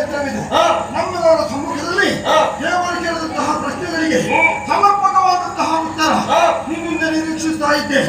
ಕ್ಷೇತ್ರವಿದೆ ಹಾ. ಸಮ್ಮುಖದಲ್ಲಿ ಹಾ. ದೇವರು ಕೇಳಿದಂತಹ ಪ್ರಶ್ನೆಗಳಿಗೆ ಸಮರ್ಪಕವಾದಂತಹ ಉತ್ತರ ನಿಮ್ಮಿಂದ ನಿರೀಕ್ಷಿಸ್ತಾ ಇದ್ದೆ